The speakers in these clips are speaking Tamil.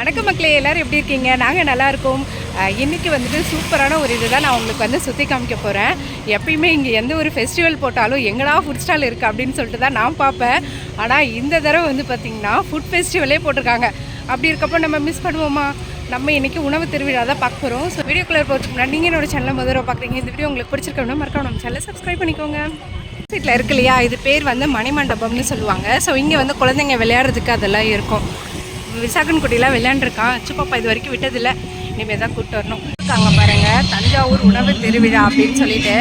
வணக்கம் மக்களே எல்லோரும் எப்படி இருக்கீங்க? நாங்கள் நல்லாயிருக்கோம் இன்றைக்கி வந்துட்டு சூப்பரான ஒரு இது தான் நான் உங்களுக்கு வந்து சுற்றி காமிக்க போகிறேன் எப்பயுமே இங்கே எந்த ஒரு ஃபெஸ்டிவல் போட்டாலும் எங்கடா ஃபுட் ஸ்டால் இருக்குது அப்படின்னு சொல்லிட்டு தான் நான் பார்ப்பேன். ஆனால் இந்த தடவை வந்து பார்த்திங்கன்னா ஃபுட் ஃபெஸ்டிவலே போட்டிருக்காங்க. அப்படி இருக்கப்போ நம்ம மிஸ் பண்ணுவோமா? நம்ம இன்றைக்கி உணவு திருவிழா தான் பார்க்க போகிறோம் ஸோ வீடியோக்குள்ளே போகிறதுக்கு முன்னாடி நீங்கள் என்னோட சேனலில் முதல்ல பார்க்குறீங்க. இந்த வீடியோ உங்களுக்கு பிடிச்சிருக்கணும் மறக்காம நம்ம சேனலை சப்ஸ்கிரைப் பண்ணிக்கோங்க. வீட்டில் இருக்கு இல்லையா? இது பேர் வந்து மணிமண்டபம்னு சொல்லுவாங்க. ஸோ இங்கே வந்து குழந்தைங்க விளையாடுறதுக்கு அதெல்லாம் இருக்கும். விசாகன்குட்டிலாம் விளையாண்டுருக்கான். அச்சுப்பாப்பா இது வரைக்கும் விட்டதில்லை. இனிமேல் தான் கூப்பிட்டு வரணும். இருக்காங்க பாருங்கள் தஞ்சாவூர் உணவு திருவிழா அப்படின்னு சொல்லிட்டு.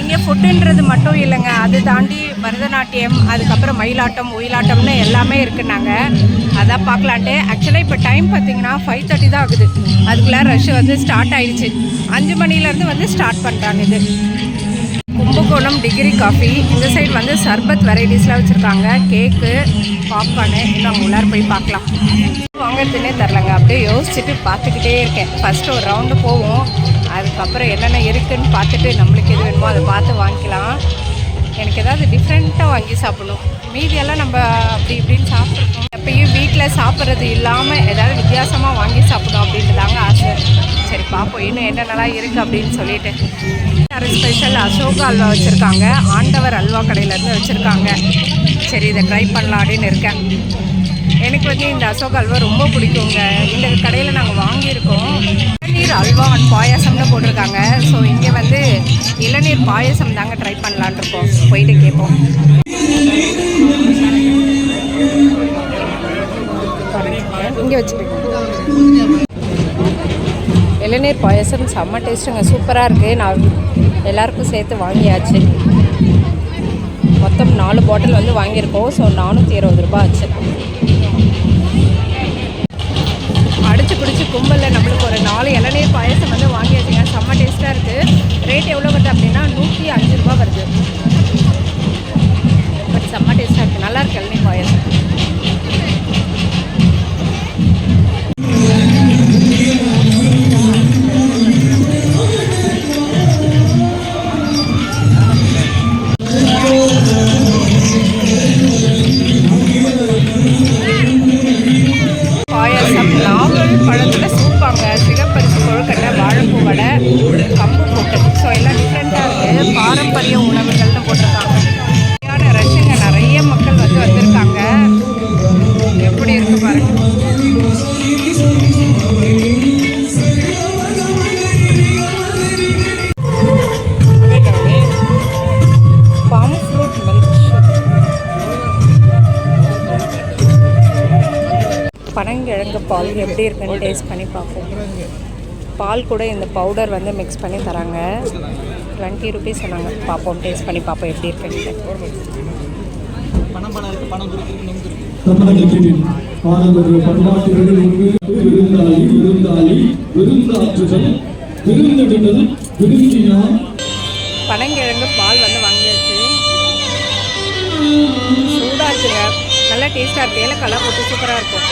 இங்கே ஃபுட்டுன்றது மட்டும் இல்லைங்க. அது தாண்டி பரதநாட்டியம் அதுக்கப்புறம் மயிலாட்டம் ஒயிலாட்டம்னு எல்லாமே இருக்குன்னாங்க. அதான் பார்க்கலான்ட்டு. ஆக்சுவலாக இப்போ டைம் பார்த்தீங்கன்னா ஃபைவ் தேர்ட்டி தான் ஆகுது. அதுக்குள்ளே ரஷ் வந்து ஸ்டார்ட் ஆயிடுச்சு. அஞ்சு மணிலேருந்து வந்து ஸ்டார்ட் பண்ணுறாங்க இது. Kumbakonam degree coffee. இந்த சைடு வந்து சர்பத் வெரைட்டிஸ்லாம் வச்சுருக்காங்க. Cake popcorn. இன்னும் அவங்க உள்ளார போய் பார்க்கலாம். வாங்குறதுனே தெரிலங்க. அப்படியே யோசிச்சுட்டு பார்த்துக்கிட்டே இருக்கேன். ஃபஸ்ட்டு ஒரு ரவுண்டு போவோம். அதுக்கப்புறம் என்னென்ன இருக்குதுன்னு பார்த்துட்டு நம்மளுக்கு எது வேணுமோ அதை பார்த்து வாங்கிக்கலாம். எனக்கு ஏதாவது டிஃப்ரெண்ட்டாக வாங்கி சாப்பிடணும். மீதியெல்லாம் நம்ம அப்படி இப்படின்னு சாப்பிட்ருக்கோம் எப்பயும் வீட்டில் சாப்பிட்றது இல்லாமல் ஏதாவது வித்தியாசமாக வாங்கி சாப்பிடணும் அப்படின்ட்டு தாங்க ஆசை. சரி பார்ப்போம் இன்னும் என்னென்னலாம் இருக்குது அப்படின்னு சொல்லிட்டு. ஒரு ஸ்பெஷல் அசோகா அல்வா வச்சுருக்காங்க. ஆண்டவர் அல்வா கடையிலேருந்து வச்சுருக்காங்க. சரி இதை ட்ரை பண்ணலாம் அப்படின்னு இருக்கேன். எனக்கு வந்து இந்த அசோகா அல்வா ரொம்ப பிடிக்குங்க. இந்த கடையில் நாங்கள் வாங்கியிருக்கோம். இளநீர் அல்வா அண்ட் பாயாசம்னு போட்டிருக்காங்க. ஸோ இங்கே வந்து இளநீர் பாயாசம் தாங்க ட்ரை பண்ணலான்னு இருக்கோம். போயிட்டு கேட்போம் இங்கே வச்சுருக்கோம் இளநீர் பாயசம் செம்ம டேஸ்ட்டுங்க. சூப்பராக இருக்குது நான் எல்லாருக்கும் சேர்த்து வாங்கியாச்சு. மொத்தம் நாலு பாட்டில் வந்து வாங்கியிருக்கோம். ஸோ நானூற்றி இருபது ரூபாய் ஆச்சு அடித்து பிடிச்சி கும்பலில் நம்மளுக்கு ஒரு நாலு இளநீர் பாயசம் வந்து வாங்கியாச்சுங்க. செம்ம டேஸ்ட்டாக இருக்குது ரேட் எவ்வளோ வருது அப்படின்னா நூற்றி எப்படி இருக்கு பாருங்க. ஃப்ரூட் மில்க் பனங்கிழங்கு பால் எப்படி இருக்குன்னு டேஸ்ட் பண்ணி பார்ப்போம். பால் கூட இந்த பவுடர் வந்து மிக்ஸ் பண்ணி தராங்க. டுவெண்ட்டி ருபீஸ் சொன்னாங்க. பார்ப்போம் டேஸ்ட் பண்ணி பார்ப்போம் எப்படி இருக்குன்னு. தமிழகத்தின் பாரம்பரிய பண்பாட்டு விருதுக்கு விருந்தாளி விருந்தாளி விருந்தாற்றுதல் விருந்திடுதல் விருந்தினா பனங்கிழங்கு பால் வந்து வாங்கியாச்சு. சூடாச்சுங்க. நல்லா டேஸ்ட்டாக இருக்குது ஏலக்காலாம் போட்டு சூப்பராக இருக்கும்.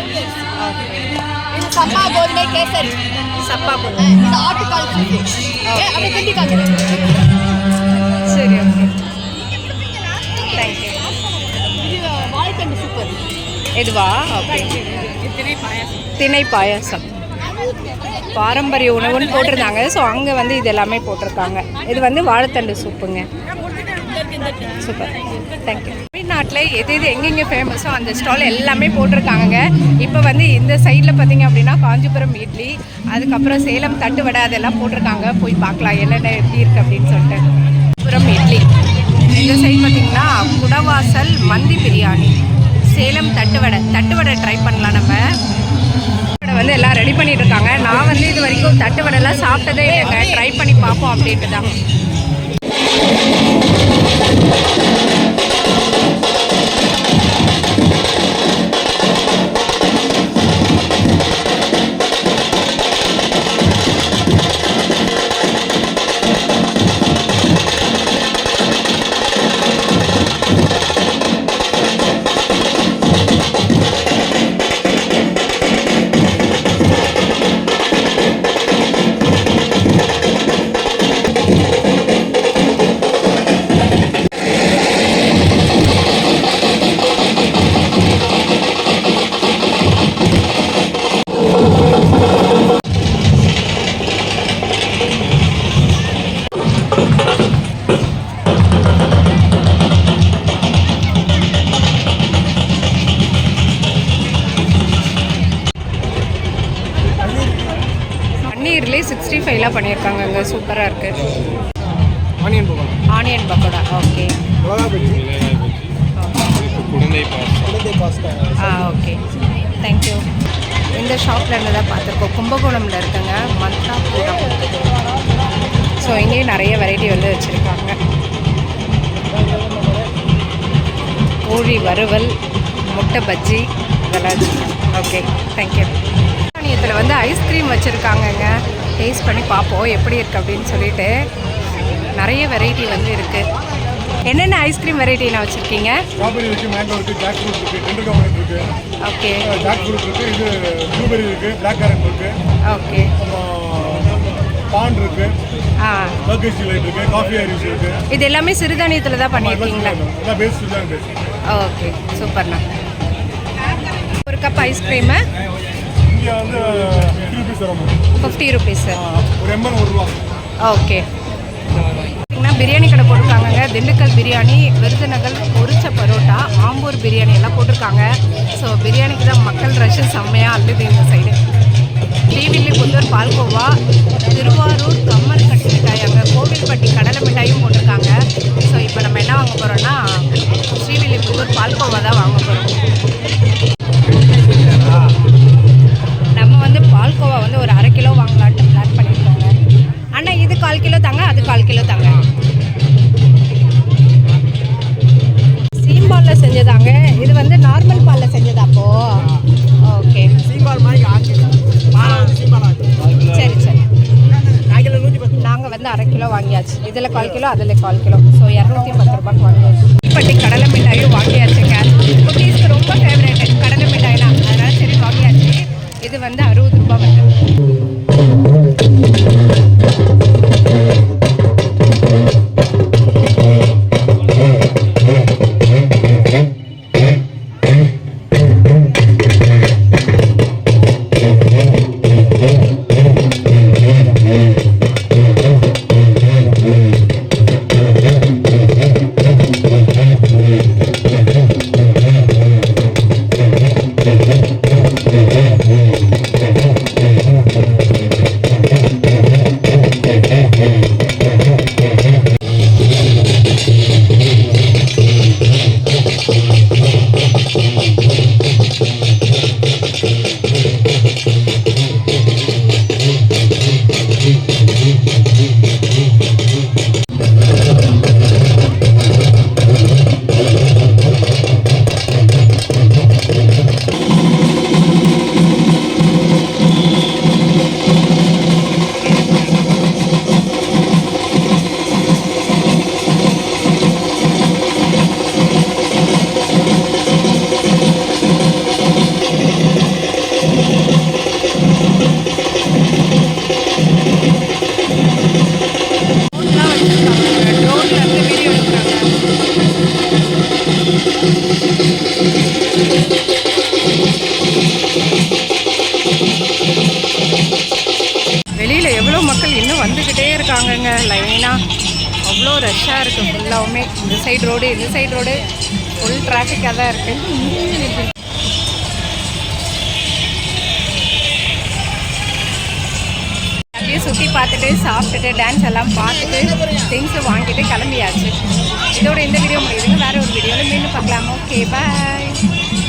இது சம்பா கோதுமை கேசரி சப்பா போடு இது ஆட்டுக்கால் சூப்பு ஏ, அப்படியே கிண்டி காய்ச்சல் சரி ஓகே தேங்க்யூ இது வாழைத்தண்டு இதுவா ஓகே திணை பாயாசம். பாரம்பரிய உணவுன்னு போட்டிருந்தாங்க. ஸோ அங்கே வந்து இது எல்லாமே போட்டிருக்காங்க. இது வந்து வாழைத்தண்டு சூப்புங்க. சூப்பர் தேங்க்யூ தமிழ்நாட்டில் எது எது எங்கெங்கே ஃபேமஸோ அந்த ஸ்டால் எல்லாமே போட்டிருக்காங்க இப்போ வந்து இந்த சைடில் பார்த்தீங்க அப்படின்னா காஞ்சிபுரம் இட்லி அதுக்கப்புறம் சேலம் தட்டு வடை அதெல்லாம் போட்டிருக்காங்க. போய் பார்க்கலாம் என்னென்ன எப்படி இருக்குது அப்படின்னு சொல்லிட்டு. காஞ்சிபுரம் இட்லி. இந்த சைடு பார்த்தீங்கன்னா குடவாசல் மந்தி பிரியாணி. சேலம் தட்டுவடை தட்டுவடை ட்ரை பண்ணலாம் நம்ம. தட்டுவடை வந்து எல்லாம் ரெடி பண்ணிட்டு இருக்காங்க. நான் வந்து இது வரைக்கும் தட்டுவடைலாம் சாப்பிட்டதே இல்லைங்க. ட்ரை பண்ணி பார்ப்போம் அப்படின்ட்டு தான் வெரைட்டியாக பண்ணியிருக்காங்க. அங்கே சூப்பராக இருக்குது ஆனியன் போகலாம் ஆனியன் பக்கோடா. ஓகே குழந்தை பாஸ்தா. ஆ ஓகே தேங்க்யூ இந்த ஷாப்பில் இருந்து தான் பார்த்துருக்கோம். கும்பகோணமில் இருக்குங்க. மந்தாபுரம் ஸோ இங்கேயும் நிறைய வெரைட்டி வந்து வச்சுருக்காங்க. கோழி வறுவல் முட்டை பஜ்ஜி இதெல்லாம் ஓகே தேங்க்யூ இதில் வந்து ஐஸ்கிரீம் வச்சுருக்காங்கங்க. டேஸ்ட் பண்ணி பார்ப்போம் எப்படி இருக்குது அப்படின்னு சொல்லிட்டு. நிறைய வெரைட்டி வந்து இருக்குது என்னென்ன ஐஸ்கிரீம் வெரைட்டி நான் வச்சுருக்கீங்க? Strawberry mango jackfruit tender okay jackfruit இருக்குது இது ப்ளூபெரி பிளாக் ஓகே ஆ. காஃபி ஐரிஸ் இது எல்லாமே சிறுதானியத்தில் தான் பண்ணியிருக்கீங்களா? எல்லாம் ஓகே சூப்பர்ண்ணா ஒரு கப் ஐஸ்கிரீமு இங்கே வந்து ஃபிஃப்டி ருபீஸ் வரும் ஃபிஃப்டி ருபீஸு ஒரு எண்பது ஒரு ரூபா. ஓகே பிரியாணி கடை போட்டிருக்காங்கங்க. திண்டுக்கல் பிரியாணி விருதுநகர் பொரிச்ச பரோட்டா ஆம்பூர் பிரியாணி எல்லாம் போட்டிருக்காங்க. ஸோ பிரியாணிக்கு தான் மக்கள் ரஷ் செம்மையாக அல்லது இந்த சைடு ஸ்ரீவில்லிபுத்தூர் பால்கோவா திருவாரூர் கம்மர் கட்டி மிட்டாய் அங்கே கோவில்பட்டி கடலை மிட்டாயும் போட்டிருக்காங்க. ஸோ இப்போ நம்ம என்ன வாங்க போகிறோம்னா ஸ்ரீவில்லிபுத்தூர் பால்கோவா தான் வாங்க போகிறோம் வந்து பால்கோவா வந்து ஒரு அரை கிலோ வாங்கலான்ட்டு பிளான் பண்ணியிருக்கோங்க. அண்ணா இது கால் கிலோ தாங்க அது கால் கிலோ தாங்க. சீம்பாலில் செஞ்சதாங்க. இது வந்து நார்மல் பாலில் செஞ்சதா அப்போ? ஓகே. சீம்பால் மாதிரி சரி சரி. நாங்கள் வந்து அரை கிலோ வாங்கியாச்சு. இதில் கால் கிலோ அதில் கால் கிலோ. ஸோ இரநூத்தி பத்து ரூபாய்க்கு வாங்கியாச்சு. பட்டி கடலை மிட்டாயும் வாங்கியாச்சுங்க. குட்டீஸ்க்கு ரொம்ப ஃபேவரேட் கடலை மிட்டாய்னா அதனால சரி வாங்கியாச்சு. இது வந்து அறுபது ரூபாய் வருது. சைடு ரோடு இந்த சைடு ரோடு ஃபுல் டிராஃபிக்காக தான் இருக்குது அப்படியே சுற்றி பார்த்துட்டு சாப்பிட்டுட்டு டான்ஸ் எல்லாம் பார்த்துட்டு திங்ஸை வாங்கிட்டு கிளம்பியாச்சு. இதோட இந்த வீடியோ முடியுதுங்க வேற ஒரு வீடியோவில் மீண்டும் பார்க்கலாம். Okay bye